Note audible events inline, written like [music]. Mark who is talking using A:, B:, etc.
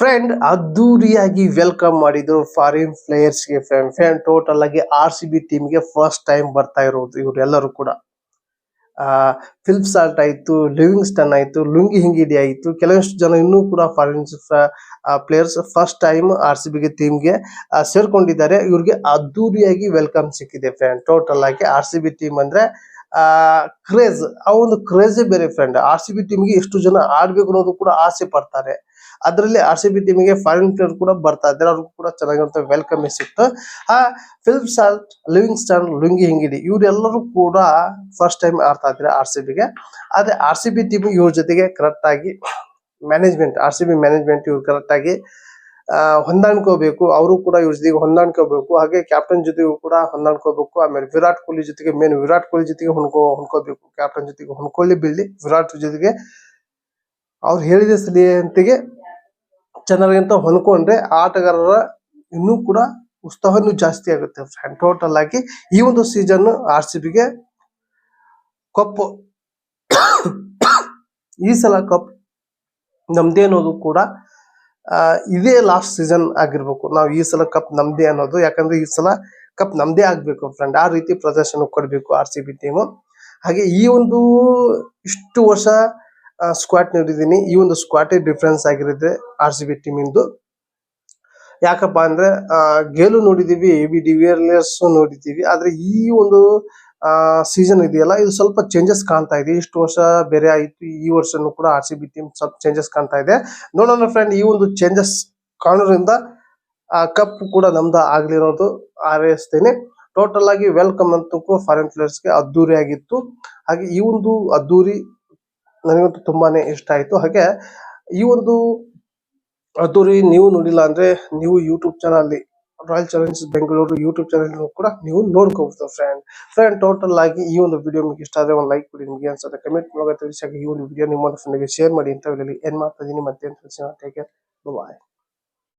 A: Friend ಅದ್ದೂರಿಯಾಗಿ welcome ಮಾಡಿದ್ರು foreign ಪ್ಲೇಯರ್ಸ್ಗೆ ಫ್ರೆಂಡ್ ಫ್ರೆಂಡ್ ಟೋಟಲ್ ಆಗಿ ಆರ್ ಸಿ ಬಿ ಟೀಮ್ಗೆ ಫಸ್ಟ್ ಟೈಮ್ ಬರ್ತಾ ಇರೋದು ಇವರೆಲ್ಲರೂ ಕೂಡ. ಫಿಲ್ಪ್ ಸಾಲ್ಟ್ ಆಯ್ತು ಲಿವಿಂಗ್ಸ್ಟನ್ ಆಯಿತು, ಲುಂಗಿ ಹಿಂಗಿಡಿ ಆಯಿತು. ಕೆಲವಷ್ಟು ಜನ ಇನ್ನೂ ಕೂಡ foreign players first time R C ಬಿಗೆ ಟೀಮ್ಗೆ ಸೇರ್ಕೊಂಡಿದ್ದಾರೆ. ಇವ್ರಿಗೆ ಅದ್ದೂರಿಯಾಗಿ ವೆಲ್ಕಮ್ ಸಿಕ್ಕಿದೆ ಫ್ರೆಂಡ್ ಟೋಟಲ್ ಆಗಿ ಆರ್ ಸಿ ಬಿ ಟೀಮ್ ಅಂದ್ರೆ ಕ್ರೇಜ್ ಆ ಒಂದು ಕ್ರೇಜೇ ಬೇರೆ ಫ್ರೆಂಡ್ ಆರ್ ಸಿ ಬಿ ಟೀಮ್ಗೆ ಎಷ್ಟು ಜನ ಆಡ್ಬೇಕು ಅನ್ನೋದು ಕೂಡ ಆಸೆ ಪಡ್ತಾರೆ. ಅದರಲ್ಲಿ ಆರ್ ಸಿ ಬಿ ಟೀಮಿಗೆ ಫಾರಿನ್ ಪ್ಲೇಯರ್ ಕೂಡ ಬರ್ತಾ ಇದ್ದಾರೆ. ಅವ್ರಿಗೂ ಕೂಡ ಚೆನ್ನಾಗಿರುತ್ತೆ ವೆಲ್ಕಮ್ ಸಿಕ್ತು. ಆ Phil Salt Livingstone Lungi Ngidi ಇವರೆಲ್ಲರೂ ಕೂಡ ಫಸ್ಟ್ ಟೈಮ್ ಆಡ್ತಾ ಇದ್ದಾರೆ ಆರ್ ಸಿ ಬಿಗೆ ಆದ್ರೆ ಆರ್ ಸಿ ಬಿ ಟೀಮ್ ಇವ್ರ ಜೊತೆಗೆ ಕರೆಕ್ಟ್ ಆಗಿ management R C B management ಇವ್ರು ಕರೆಕ್ಟ್ ಆಗಿ ಆ, ಹೊಂದಾಣ್ಕೋಬೇಕು. ಅವರು ಕೂಡ ಇವ್ರ ಜೊತೆಗೆ ಹೊಂದಾಣ್ಕೋಬೇಕು. ಹಾಗೆ ಕ್ಯಾಪ್ಟನ್ ಜೊತೆಗೂ ಕೂಡ ಹೊಂದಾಣ್ಕೋಬೇಕು. ಆಮೇಲೆ ವಿರಾಟ್ ಕೊಹ್ಲಿ ಜೊತೆಗೆ ಮೇನ್ ವಿರಾಟ್ ಕೊಹ್ಲಿ ಜೊತೆಗೆ ಹೊಂದ್ಕೋ ಹೊಂದ್ಕೋಬೇಕು ಕ್ಯಾಪ್ಟನ್ ಜೊತೆಗೆ ಹೊಂದ್ಕೊಳ್ಳಿ ಬೀಳಿ ವಿರಾಟ್ ಜೊತೆಗೆ ಅವ್ರು ಹೇಳಿದ ಸಲಿಯಂತಿಗೆ ಚೆನ್ನಾಗಿಂತ ಹೊಂದ್ಕೊಂಡ್ರೆ ಆಟಗಾರರ ಇನ್ನೂ ಕೂಡ ಉತ್ಸಾಹನೂ ಜಾಸ್ತಿ ಆಗುತ್ತೆ ಫ್ರೆಂಡ್ ಟೋಟಲ್ ಆಗಿ ಈ ಒಂದು ಸೀಸನ್ ಆರ್ ಸಿ ಬಿಗೆ ಕಪ್ [coughs] ಈ ಸಲ ಕಪ್ ನಮ್ದೇ ಅನ್ನೋದು ಕೂಡ ಇದೇ ಲಾಸ್ಟ್ ಸೀಸನ್ ಆಗಿರ್ಬೇಕು. ನಾವು ಈ ಸಲ ಕಪ್ ನಮ್ದೇ ಅನ್ನೋದು. ಯಾಕಂದ್ರೆ ಈ ಸಲ ಕಪ್ ನಮ್ದೇ ಆಗ್ಬೇಕು ಫ್ರೆಂಡ್ ಆ ರೀತಿ ಪ್ರದರ್ಶನ ಕೊಡಬೇಕು ಆರ್ ಸಿ ಬಿ ಟೀಮು ಹಾಗೆ ಈ ಒಂದು ಇಷ್ಟು ವರ್ಷ ಸ್ಕ್ವಾಟ್ ನೋಡಿದೀನಿ ಈ ಒಂದು ಸ್ಕ್ವಾಟೇ ಡಿಫ್ರೆನ್ಸ್ ಆಗಿರುತ್ತೆ ಆರ್ ಸಿ ಬಿ ಟೀಮಿಂದು ಯಾಕಪ್ಪ ಅಂದ್ರೆ ಗೇಲು ನೋಡಿದೀವಿ. ಎ ಬಿ ಡಿವಿಯರ್ಲೆಸ್ ನೋಡಿದೀವಿ. ಆದ್ರೆ ಈ ಒಂದು ಸೀಸನ್ ಇದೆಯಲ್ಲ, ಇದು ಸ್ವಲ್ಪ ಚೇಂಜಸ್ ಕಾಣ್ತಾ ಇದೆ. ಇಷ್ಟು ವರ್ಷ ಬೇರೆ ಆಯ್ತು, ಈ ವರ್ಷನೂ ಕೂಡ ಆರ್ ಸಿ ಬಿ ಟೀಮ್ ಸ್ವಲ್ಪ ಚೇಂಜಸ್ ಕಾಣ್ತಾ ಇದೆ. ನೋಡೋಣ ಫ್ರೆಂಡ್ ಈ ಒಂದು ಚೇಂಜಸ್ ಕಾಣೋದ್ರಿಂದ ಕಪ್ ಕೂಡ ನಮ್ದು ಆಗ್ಲಿರೋದು ಹಾರೈಸ್ತೇನೆ. ಟೋಟಲ್ ಆಗಿ ವೆಲ್ಕಮ್ ಅಂತಕ್ಕೂ ಫಾರಿನ್ ಪ್ಲೇಯರ್ಸ್ಗೆ ಅದ್ದೂರಿ ಆಗಿತ್ತು. ಹಾಗೆ ಈ ಒಂದು ಅದ್ದೂರಿ ನನಗಂತೂ ತುಂಬಾನೇ ಇಷ್ಟ ಆಯ್ತು. ಹಾಗೆ ಈ ಒಂದು ಅದ್ದೂರಿ ನೀವು ನೋಡಿಲ್ಲ ಅಂದ್ರೆ ನೀವು YouTube channel Royal Challengers Bengaluru YouTube channel ಕೂಡ ನೀವು ನೋಡ್ಕೋಬಹುದು ಫ್ರೆಂಡ್ ಫ್ರೆಂಡ್ ಟೋಟಲ್ ಆಗಿ ಈ ಒಂದು ವಿಡಿಯೋ ನಿಮಗೆ ಇಷ್ಟ ಆದ್ರೆ ಒಂದು ಲೈಕ್ ಕೊಡಿ, ನಿಮಗೆ ಅನ್ಸುತ್ತೆ ಕಮೆಂಟ್ ಮೂಲಕ ತಿಳಿಸಿ ಈ ಒಂದು ವಿಡಿಯೋ ನಿಮ್ಮ ಫ್ರೆಂಡ್ಗೆ ಶೇರ್ ಮಾಡಿ ಅಂತ ಹೇಳಿ. ಏನ್ ಮಾಡ್ತಾ ಇದೀನಿ ಮತ್ತೆ ಬಾಯ್